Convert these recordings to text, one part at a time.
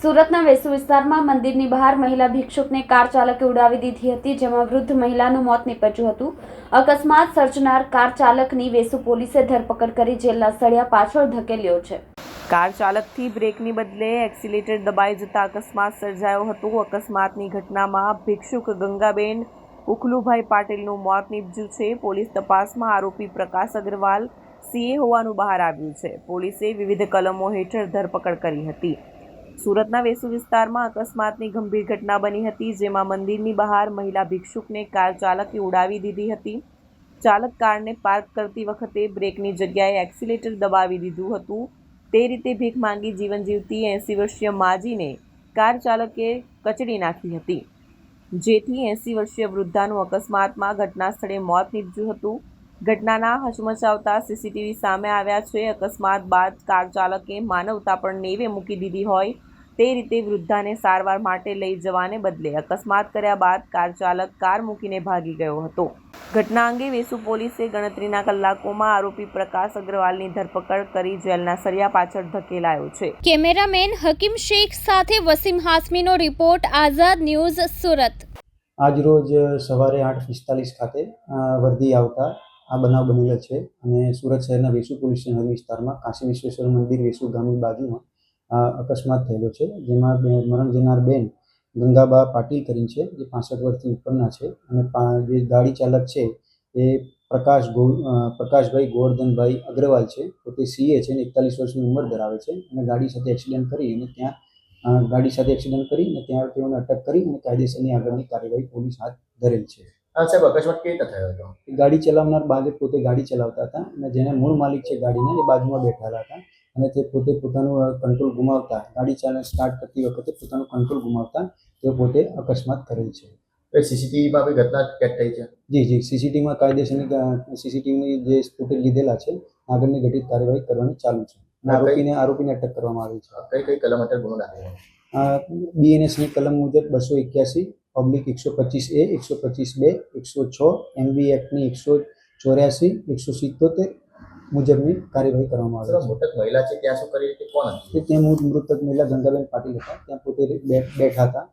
સુરતના વેસુ વિસ્તારમાં મંદિરની બહાર મહિલા ભિક્ષુકને કાર ચાલકે ઉડાવી દીધી હતી, જેમાં વૃદ્ધ મહિલાનું મોત નીપજ્યું હતું. અકસ્માત સર્જનાર કાર ચાલકની વેસુ પોલીસે ધરપકડ કરી, જેલના સળિયા પાછળ ધકેલ્યો છે. કાર ચાલકથી બ્રેકની બદલે એક્સિલેટર દબાઈ જતા અકસ્માત સર્જાયો હતો. અકસ્માતની ઘટનામાં ભિક્ષુક ગંગાબેન ઉખલુભાઈ પાટીલનું મોત નીપજ્યું છે. પોલીસ તપાસમાં આરોપી પ્રકાશ અગ્રવાલ સીએ હોવાનું બહાર આવ્યું છે. પોલીસે વિવિધ કલમો હેઠળ ધરપકડ કરી હતી. સુરતના વેસુ વિસ્તારમાં અકસ્માતની ગંભીર ઘટના બની હતી, જેમાં મંદિરની બહાર મહિલા ભિક્ષુકને કાર ચાલકે ઉડાવી દીધી હતી. ચાલક કારને પાર્ક કરતી વખતે બ્રેકની જગ્યાએ એક્સિલેટર દબાવી દીધું હતું. તે રીતે ભીખ માંગી જીવન જીવતી એંસી વર્ષીય માજીને કાર ચાલકે કચડી નાખી હતી. જેથી એંસી વર્ષીય વૃદ્ધાનું અકસ્માતમાં ઘટના સ્થળે મોત નીપજ્યું હતું. ઘટનાના હચમચાવતા સીસીટીવી સામે આવ્યા છે. અકસ્માત બાદ કાર ચાલકે માનવતા પણ નેવે મૂકી દીધી હોય તે રીતે વૃદ્ધાને સારવાર માટે લઈ જવાને બદલે અકસ્માત કર્યા બાદ કાર ચાલક કાર મૂકીને ભાગી ગયો હતો. ઘટના અંગે વેસુ પોલીસે ગણતરીના કલાકોમાં આરોપી પ્રકાશ અગ્રવાલની ધરપકડ કરી જેલના સળિયા પાછળ ધકેલાયો છે. કેમેરામેન હકીમ શેખ સાથે વસીમ હાસમીનો રિપોર્ટ આઝાદ ન્યૂઝ સુરત. આજરોજ સવારે આઠ પિસ્તાલીસ ખાતે અ, વર્ધી આવતા આ બનાવ બનેલો છે અને સુરત શહેરના વેસુ પોલીસ સ્ટેશન વિસ્તારમાં કાશી વિશ્વેશ્વર મંદિર વેસુ ગામની બાજુમાં અકસ્માત થયેલો છે જેમાં મરણ જનાર બેન ગંગાબા પાટીલ કરીને છે જે પાસઠ વર્ષથી ઉપરના છે અને જે ગાડી ચાલક છે એ પ્રકાશ ગો પ્રકાશભાઈ ગોવર્ધનભાઈ અગ્રવાલ છે પોતે સીએ છે અને એકતાલીસ વર્ષની ઉંમર ધરાવે છે અને ગાડી સાથે એક્સિડન્ટ કરી અને ત્યાં ગાડી સાથે એક્સિડન્ટ કરી અને ત્યાં તેઓને અટક કરી અને કાયદેસરની આગળની કાર્યવાહી પોલીસ હાથ ધરેલ છે. સાહેબ અકસ્માત કેવી રીતે થયો હતો? ગાડી ચલાવનાર બાદ પોતે ગાડી ચલાવતા હતા અને જેને મૂળ માલિક છે ગાડીના એ બાજુમાં બેઠેલા હતા. અને તે પોતે પોતાનું કંટ્રોલ ગુમાવતા ગાડી ચાલક સ્ટાર્ટ કરતી વખતે પોતાનું કંટ્રોલ ગુમાવતા તે પોતે અકસ્માત કરેલ છે. એ સીસીટીવીમાં બી ઘટના કેદ થઈ છે? જી જી. સીસીટીવીમાં કાયદેસરની સીસીટીવીની જે ફૂટેજ લીધેલા છે આગળની ઘટિત કાર્યવાહી કરવાની ચાલુ છે. આરોપીને આરોપીને અટક કરવામાં આવી છે. કઈ કઈ કલમ હેઠળ ગુનો દાખલ બીએનએસની કલમ મુજબ બસો એક્યાસી પબ્લિક એકસો પચીસ એ એકસો પચીસ બે એકસો છ એમબી એક્ટની એકસો ચોર્યાસી એકસો સિત્તોતેર મુજબની કાર્યવાહી કરવામાં આવે મોટક મહિલા છે ત્યાં શું કરી હતી? કોણ છે હતી તે મૃતક મહિલા ગંગાબેન પાટીલ હતા. ત્યાં પોતે બે- બેઠા હતા.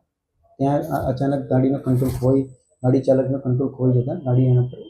ત્યાં અચાનક ગાડીનો કંટ્રોલ ખોઈ ગાડી ચાલકનો કંટ્રોલ ખોઈ જતા ગાડી એના પર